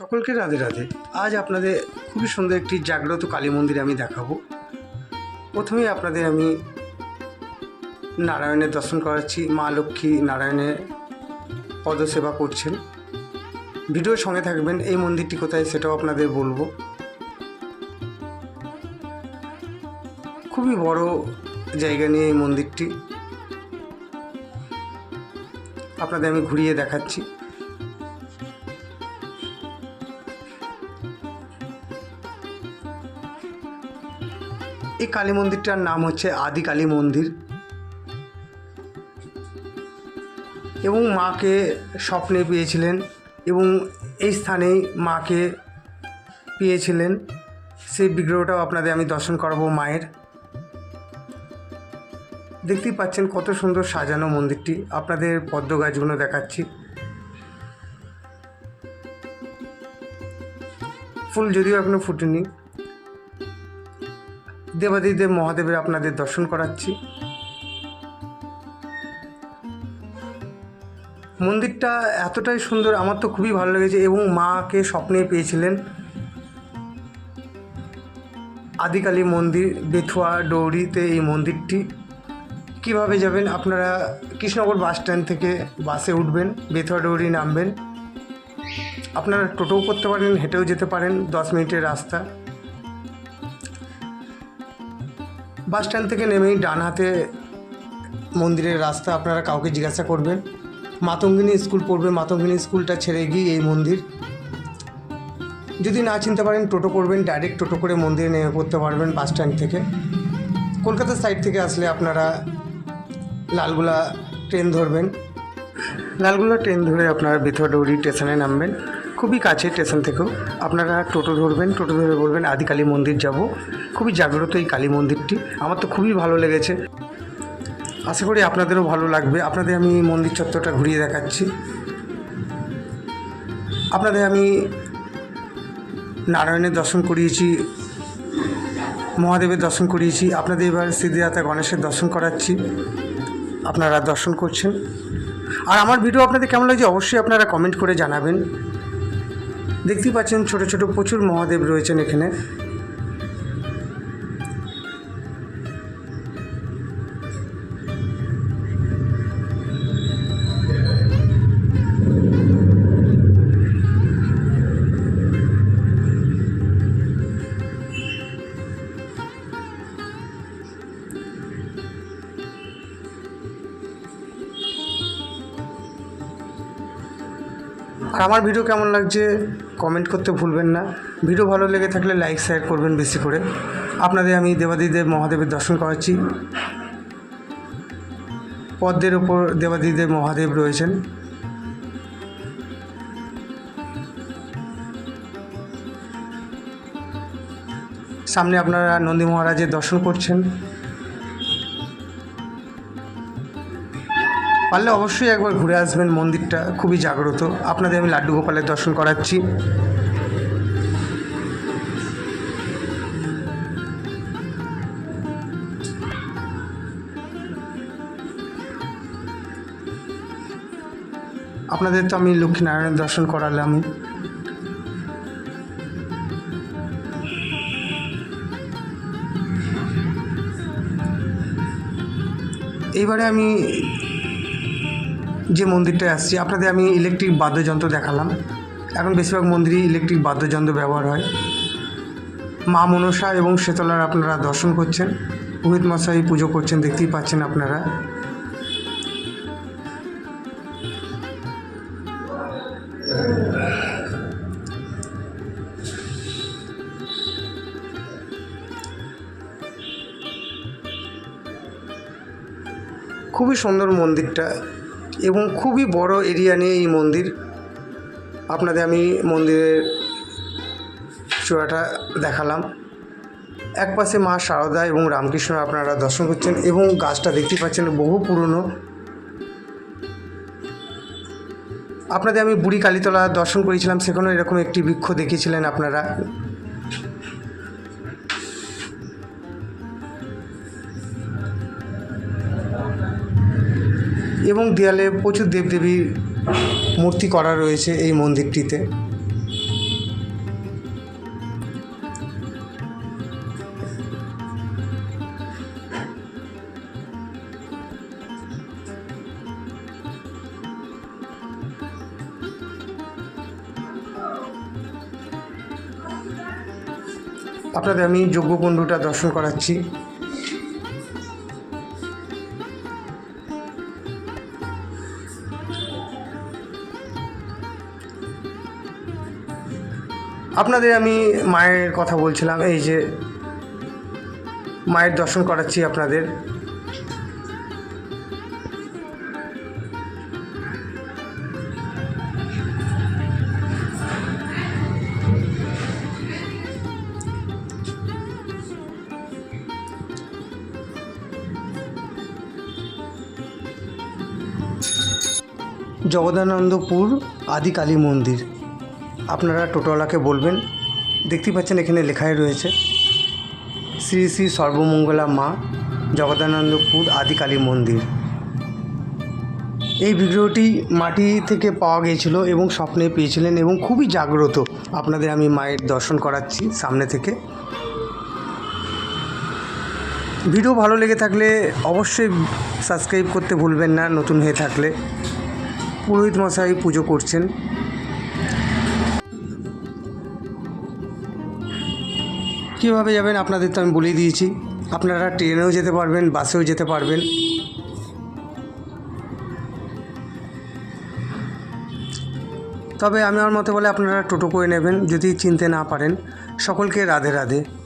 সকলকে রাধে রাধে। আজ আপনাদের খুবই সুন্দর একটি জাগ্রত কালী মন্দির আমি দেখাবো। প্রথমেই আপনাদের আমি নারায়ণের দর্শন করাচ্ছি। মা লক্ষ্মী নারায়ণের পদসেবা করছেন। ভিডিওর সঙ্গে থাকবেন, এই মন্দিরটি কোথায় সেটাও আপনাদের বলব। খুবই বড় জায়গা নিয়ে এই মন্দিরটি। আপনাদের আমি ঘুরিয়ে দেখাচ্ছি। এই কালী মন্দিরটার নাম হচ্ছে আদি কালী মন্দির। এবং মাকে স্বপ্নে পেয়েছিলেন এবং এই স্থানেই মাকে পেয়েছিলেন। সেই বিগ্রহটাও আপনাদের আমি দর্শন করাবো মায়ের। দেখতেই পাচ্ছেন কত সুন্দর সাজানো মন্দিরটি। আপনাদের পদ্ম গাছগুলো দেখাচ্ছি। ফুল যদিও এখনও ফুটেনি। দেবাদিদেব মহাদেবের আপনাদের দর্শন করাচ্ছি। মন্দিরটা এতটাই সুন্দর, আমার তো খুবই ভালো লেগেছে এবং মাকে স্বপ্নে পেয়েছিলেন। আদিকালী মন্দির, বেথুয়া ডৌরিতে এই মন্দিরটি। কীভাবে যাবেন? আপনারা কৃষ্ণনগর বাস স্ট্যান্ড থেকে বাসে উঠবেন, বেথুয়া ডৌরি নামবেন। আপনারা টোটোও করতে পারেন, হেঁটেও যেতে পারেন, দশ মিনিটের রাস্তা। বাস স্ট্যান্ড থেকে নেমেই ডান হাতে মন্দিরের রাস্তা আপনারা কাউকে জিজ্ঞাসা করবেন। মাতঙ্গিনী স্কুল পড়বে, মাতঙ্গিনী স্কুলটা ছেড়ে গিয়ে এই মন্দির। যদি না চিনতে পারেন, টোটো করবেন, ডাইরেক্ট টোটো করে মন্দিরে নেমে পড়তে পারবেন বাস স্ট্যান্ড থেকে। কলকাতার সাইড থেকে আসলে আপনারা লালগুলা ট্রেন ধরবেন। লালগুলা ট্রেন ধরে আপনারা বেথুয়াডৌরি স্টেশনে নামবেন। খুবই কাছে স্টেশন থেকেও আপনারা টোটো ধরবেন, টোটো ধরে বলবেন, আদি কালী মন্দির যাব। খুবই জাগ্রত এই কালী মন্দিরটি। আমার তো খুবই ভালো লেগেছে। আশা করি আপনাদেরও ভালো লাগবে। আপনাদের আমি মন্দির চত্বরটা ঘুরিয়ে দেখাচ্ছি। আপনাদের আমি নারায়ণের দর্শন করিয়েছি, মহাদেবের দর্শন করিয়েছি। আপনাদের এবার সিদ্ধিদাতা গণেশের দর্শন করাচ্ছি। আপনারা দর্শন করছেন। আর আমার ভিডিও আপনাদের কেমন লাগছে অবশ্যই আপনারা কমেন্ট করে জানাবেন। দেখতেই পাচ্ছেন ছোট ছোট প্রচুর মহাদেব রয়েছেন এখানে। আর আমার ভিডিও কেমন লাগছে কমেন্ট করতে ভুলবেন না। ভিডিও ভালো লেগে থাকলে লাইক শেয়ার করবেন বেশি করে। আপনাদের আমি দেবাদিদেব মহাদেবের দর্শন করাচ্ছি। পদ্মের ওপর দেবাদিদেব মহাদেব রয়েছেন। সামনে আপনারা নন্দী মহারাজের দর্শন করছেন। পারলে অবশ্যই একবার ঘুরে আসবেন মন্দিরটা, খুবই জাগ্রত। আপনাদের আমি লাড্ডু গোপালের দর্শন করাচ্ছি। আপনাদের তো আমি লক্ষ্মীনারায়ণের দর্শন করালাম। এইবারে আমি যে মন্দিরটায় আসছি, আপনাদের আমি ইলেকট্রিক বাদ্যযন্ত্র দেখালাম। এখন বেশিরভাগ মন্দিরেই ইলেকট্রিক বাদ্যযন্ত্র ব্যবহার হয়। মা মনসা এবং শেতলার আপনারা দর্শন করছেন, পুরোহিত মশাই পুজো করছেন, দেখতেই পাচ্ছেন আপনারা। খুবই সুন্দর মন্দিরটা। এবং খুবই বড় এরিয়া নিয়ে এই মন্দির। আপনাদের আমি মন্দিরের চূড়াটা দেখালাম। এক পাশে মা শারদা এবং রামকৃষ্ণ আপনারা দর্শন করছেন এবং গাছটা দেখতে পাচ্ছেন বহু পুরনো। আপনাদের আমি বুড়ি কালীতলা দর্শন করেছিলাম, সেখানেও এরকম একটি বৃক্ষ দেখেছিলেন আপনারা। এবং দেয়ালে প্রচুর দেবদেবীর মূর্তি করা রয়েছে এই মন্দিরটিতে। আপনাদের আমি যজ্ঞকুণ্ডটা দর্শন করাচ্ছি। আপনাদের আমি মায়ের কথা বলছিলাম, এই যে মায়ের দর্শন করাচ্ছি আপনাদের। জগদানন্দপুর আদি কালী মন্দির। আপনারা টোটোওয়ালাকে বলবেন। দেখতে পাচ্ছেন এখানে লেখাই রয়েছে, শ্রী শ্রী সর্বমঙ্গলা মা জগদানন্দপুর আদি কালী মন্দির। এই বিগ্রহটি মাটি থেকে পাওয়া গিয়েছিল এবং স্বপ্নে পেয়েছিলেন এবং খুবই জাগ্রত। আপনাদের আমি মায়ের দর্শন করাচ্ছি সামনে থেকে। ভিডিও ভালো লেগে থাকলে অবশ্যই সাবস্ক্রাইব করতে ভুলবেন না, নতুন হয়ে থাকলে পুরোহিত মশাই পুজো করছেন। কীভাবে যাবেন? আপনাদের তো আমি বলেই দিয়েছি। আপনারা ট্রেনেও যেতে পারবেন, বাসেও যেতে পারবেন। তবে আমি আমার মতে বলে আপনারা টোটো করে নেবেন, যদি চিনতে না পারেন। সকলকে রাধে রাধে।